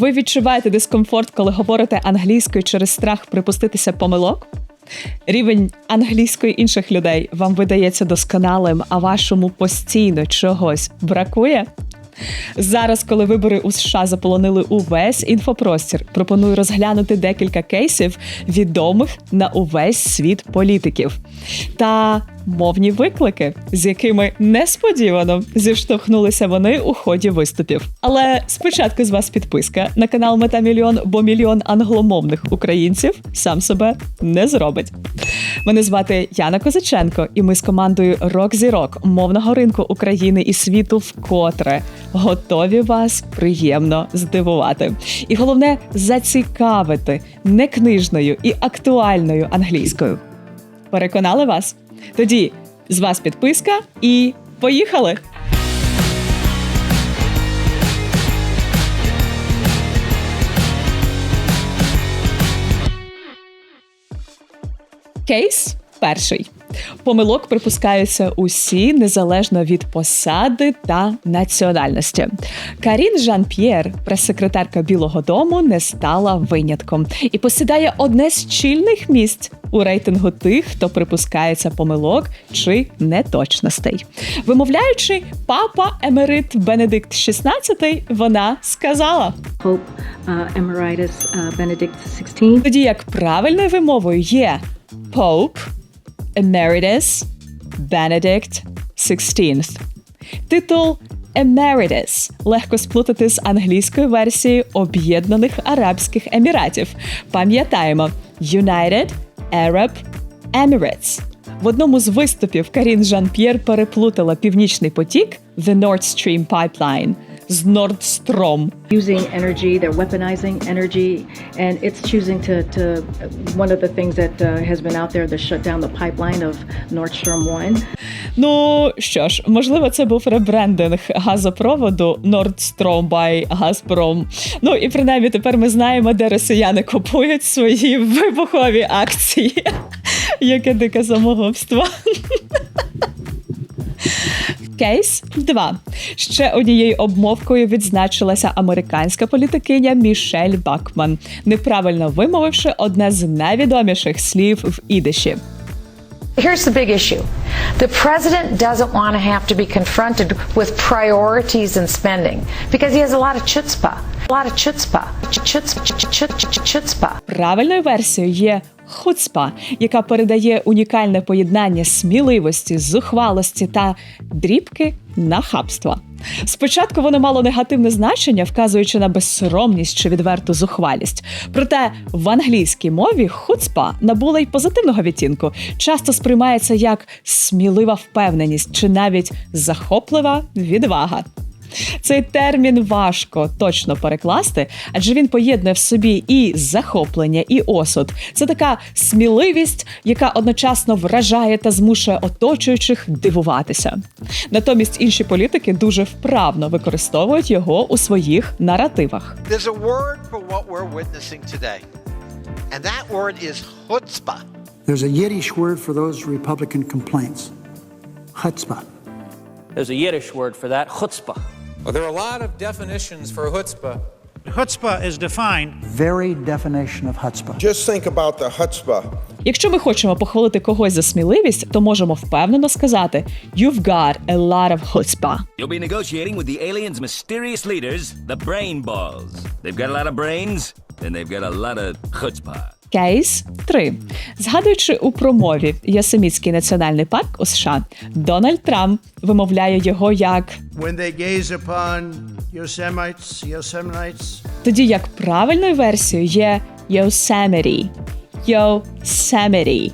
Ви відчуваєте дискомфорт, коли говорите англійською через страх припуститися помилок? Рівень англійської інших людей вам видається досконалим, а вашому постійно чогось бракує? Зараз, коли вибори у США заполонили увесь інфопростір, пропоную розглянути декілька кейсів відомих на увесь світ політиків та мовні виклики, з якими несподівано зіштовхнулися вони у ході виступів. Але спочатку з вас підписка на канал Мета Мільйон, бо мільйон англомовних українців сам себе не зробить. Мене звати Яна Козаченко, і ми з командою Рок Зірок мовного ринку України і світу вкотре готові вас приємно здивувати. І головне зацікавити некнижною і актуальною англійською. Переконали вас? Тоді з вас підписка і поїхали! Кейс перший. Помилок припускаються усі незалежно від посади та національності. Карін Жан П'єр, прес-секретарка Білого Дому, не стала винятком і посідає одне з чільних місць у рейтингу тих, хто припускається помилок чи неточностей. Вимовляючи папа Емерит Бенедикт XVI, вона сказала. Pope uh, Emeritus uh, Benedict XVI. Тоді як правильною вимовою є Pope Emeritus Benedict XVI. Титул Emeritus легко сплутати з англійською версією Об'єднаних Арабських Еміратів. Пам'ятаємо United Arab Emirates. В одному з виступів Карін Жан-П'єр переплутала північний потік The Nord Stream Pipeline з Nordstrom. Using energy, they're weaponizing energy, and it's choosing to, to one of the things that uh, has been out there to shut down the pipeline of Nord Stream 1. Ну що ж, можливо, це був ребрендинг газопроводу Nordstrom by Gazprom. Ну і принаймні тепер ми знаємо, де росіяни купують свої вибухові акції. Яке дике самогубство. Кейс 2. Ще однією обмовкою відзначилася американська політикиня Мішель Бакман, неправильно вимовивши одне з найвідоміших слів в ідиші. Here's the big issue. The president doesn't want to have to be confronted with priorities and spending because he has a lot of chutzpah. A lot of chutzpah. Chutzpah. Chutzpah. Правильною версією є хуцпа, яка передає унікальне поєднання сміливості, зухвалості та дрібки нахабства. Спочатку воно мало негативне значення, вказуючи на безсоромність чи відверту зухвалість. Проте в англійській мові хуцпа набула й позитивного відтінку, часто сприймається як смілива впевненість чи навіть захоплива відвага. Цей термін важко точно перекласти, адже він поєднує в собі і захоплення, і осуд. Це така сміливість, яка одночасно вражає та змушує оточуючих дивуватися. Натомість інші політики дуже вправно використовують його у своїх наративах. There's a word for what we're witnessing today, and that word is chutzpah. There's a Yiddish word for those Republican complaints chutzpah. There's a Yiddish word for that, chutzpah. Well, there are a lot of definitions for chutzpah. Chutzpah is defined Very definition of chutzpah. Just think about the chutzpah. Якщо ми хочемо похвалити когось за сміливість, то можемо впевнено сказати «You've got a lot of chutzpah». You'll be negotiating with the aliens' mysterious leaders, the Brain Balls. They've got a lot of brains, and they've got a lot of chutzpah. Кейс 3. Згадуючи у промові Йосемітський національний парк у США, Дональд Трамп вимовляє його як when they gaze upon Yosemites, Yosemites. тоді як правильною версією є Yosemite. Yosemite.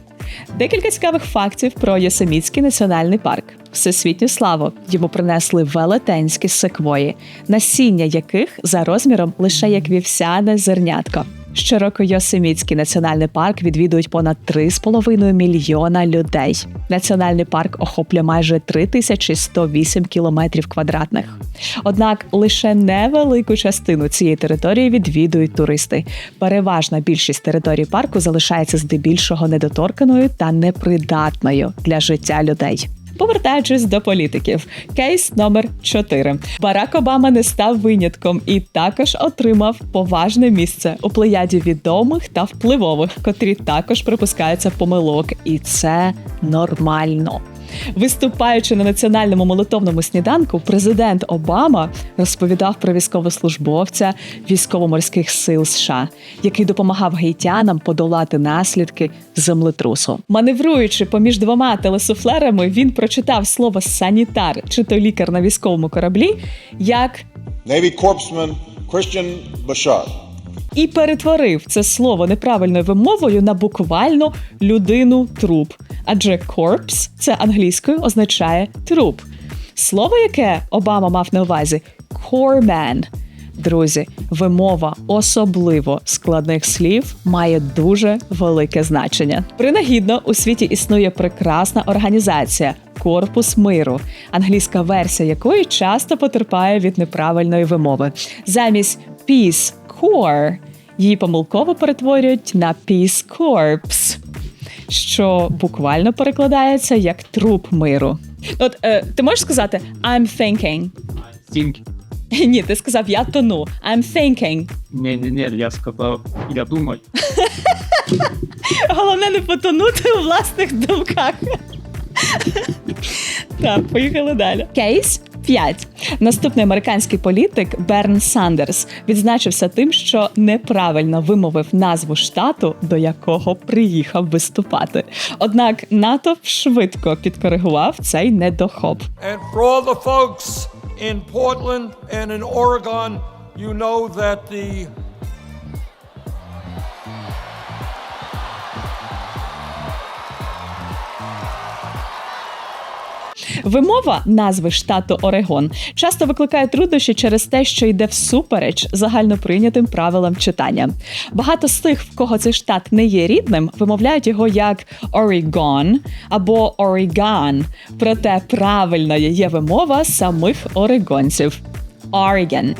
Декілька цікавих фактів про Йосемітський національний парк. Всесвітню славу йому принесли велетенські секвої, насіння яких за розміром лише як вівсяне зернятко. Щороку Йосемітський національний парк відвідують понад 3,5 мільйона людей. Національний парк охоплює майже 3108 кілометрів квадратних. Однак лише невелику частину цієї території відвідують туристи. Переважна більшість території парку залишається здебільшого недоторканою та непридатною для життя людей. Повертаючись до політиків, кейс номер 4. Барак Обама не став винятком і також отримав поважне місце у плеяді відомих та впливових, котрі також припускаються помилок, і це нормально. Виступаючи на національному молитовному сніданку, президент Обама розповідав про військовослужбовця військово-морських сил США, який допомагав гаїтянам подолати наслідки землетрусу. Маневруючи поміж двома телесуфлерами, він прочитав слово санітар чи то лікар на військовому кораблі як Navy Corpsman Christian Bashar. і перетворив це слово неправильною вимовою на буквально людину труп. Адже corpse – це англійською означає труп. Слово, яке Обама мав на увазі corpsman. Друзі, вимова особливо складних слів має дуже велике значення. Принагідно у світі існує прекрасна організація Корпус миру, англійська версія якої часто потерпає від неправильної вимови. Замість Peace Corps її помилково перетворюють на Peace Corps, що буквально перекладається як труп миру. От е, ти можеш сказати I'm thinking. Think. Ні, ти сказав я тону. I'm thinking. Ні, ні, ні, я сказав, я думаю. Головне не потонути у власних думках. Так, поїхали далі. Кейс 5. Наступний американський політик Берн Сандерс відзначився тим, що неправильно вимовив назву штату, до якого приїхав виступати. Однак НАТО швидко підкоригував цей недохоп. And for all the folks in Portland and in Oregon, you know that the Вимова назви штату Орегон часто викликає труднощі через те, що йде всупереч загальноприйнятим правилам читання. Багато з тих, в кого цей штат не є рідним, вимовляють його як Орігон або Оріган. Проте правильною є вимова самих орегонців Oregon.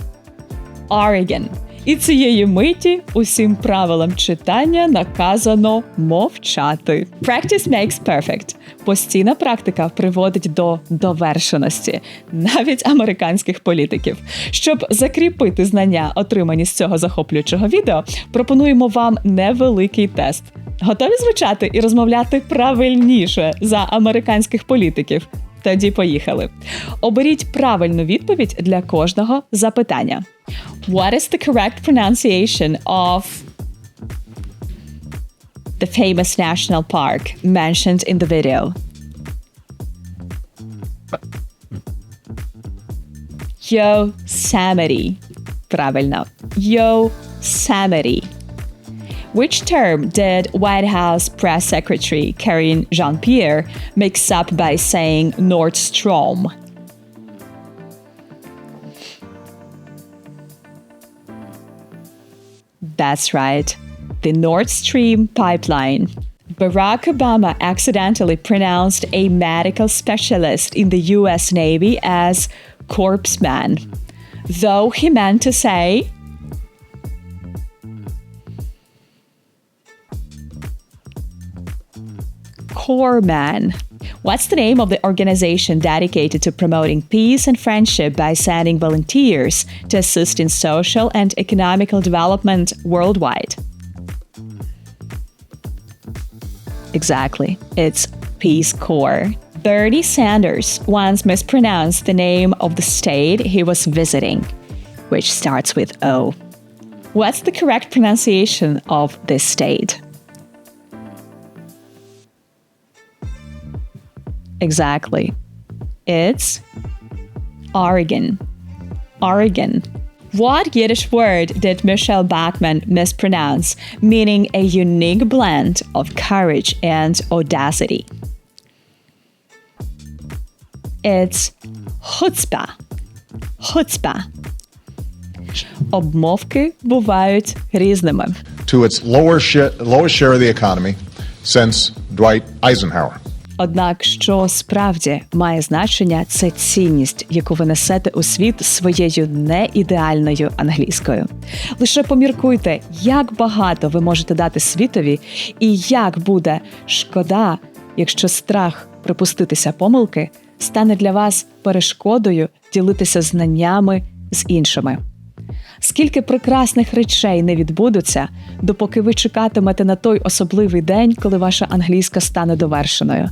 Oregon. І цієї миті усім правилам читання наказано мовчати. Practice makes perfect. Постійна практика приводить до довершеності навіть американських політиків. Щоб закріпити знання, отримані з цього захоплюючого відео, пропонуємо вам невеликий тест. Готові звучати і розмовляти правильніше за американських політиків? Тоді поїхали. Оберіть правильну відповідь для кожного запитання. What is the correct pronunciation of the famous national park mentioned in the video? Yosemite. Правильно. Yosemite. Which term did White House Press Secretary Karine Jean Pierre mix up by saying Nordstrom? That's right, the Nord Stream pipeline. Barack Obama accidentally pronounced a medical specialist in the US Navy as corpseman, though he meant to say Corpsman. What's the name of the organization dedicated to promoting peace and friendship by sending volunteers to assist in social and economical development worldwide? Exactly. It's Peace Corps. Bernie Sanders once mispronounced the name of the state he was visiting, which starts with O. What's the correct pronunciation of this state? Exactly. It's Oregon. Oregon. What Yiddish word did Michelle Bachman mispronounce, meaning a unique blend of courage and audacity? It's chutzpah. Chutzpah. Обмовки бувають різними. To its lower shi- lowest share of the economy since Dwight Eisenhower. Однак, що справді має значення, це цінність, яку ви несете у світ своєю неідеальною англійською. Лише поміркуйте, як багато ви можете дати світові, і як буде шкода, якщо страх припуститися помилки стане для вас перешкодою ділитися знаннями з іншими. Скільки прекрасних речей не відбудуться, допоки ви чекатимете на той особливий день, коли ваша англійська стане довершеною.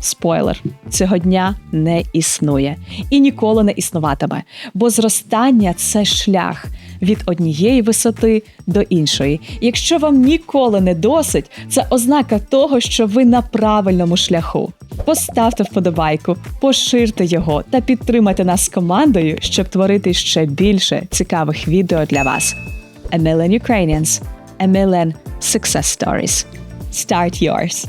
Спойлер, цього дня не існує і ніколи не існуватиме, бо зростання це шлях від однієї висоти до іншої. Якщо вам ніколи не досить, це ознака того, що ви на правильному шляху. Поставте вподобайку, поширте його та підтримайте нас командою, щоб творити ще більше цікавих відео для вас. Million Ukrainians, Million Success Stories. Start yours!